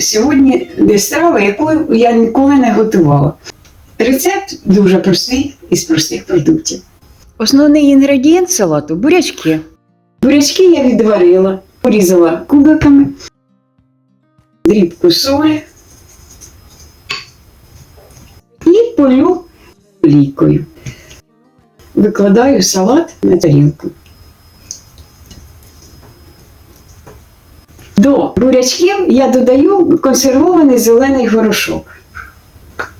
сьогодні страва, яку я ніколи не готувала. Рецепт дуже простий із простих продуктів. Основний інгредієнт салату бурячки. Бурячки я відварила, порізала кубиками, дрібку солі і полю олійкою. Викладаю салат на тарілку. До бурячків я додаю консервований зелений горошок.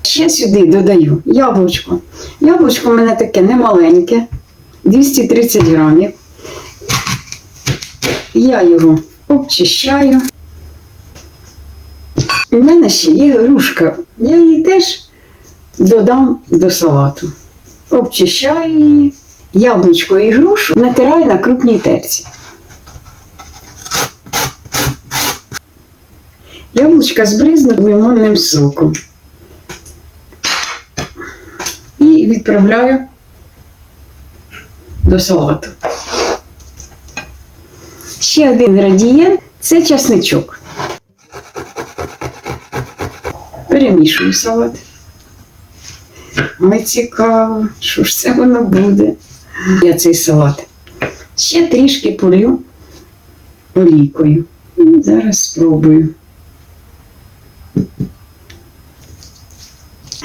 Ще сюди додаю яблучко. Яблучко в мене таке немаленьке, 230 грамів. Я його обчищаю. У мене ще є грушка. Я її теж додам до салату. Обчищаю її. Яблучко і грушу натираю на крупній терці. Яблучка збризну лимонним соком. І відправляю до салату. Ще один інгредієнт це часничок. Перемішую салат. Ой, цікаво, що ж це воно буде. Я цей салат. Ще трішки полю олійкою. І зараз спробую.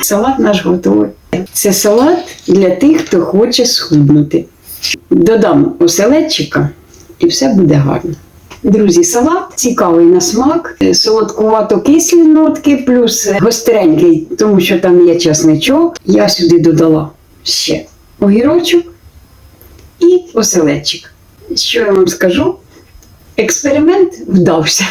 Салат наш готовий. Це салат для тих, хто хоче схуднути. Додам оселедчика і все буде гарно. Друзі, салат цікавий на смак, солодкувато кислі нотки, плюс гостренький, тому що там є часничок. Я сюди додала ще огірочок і оселедчик. Що я вам скажу? Експеримент вдався.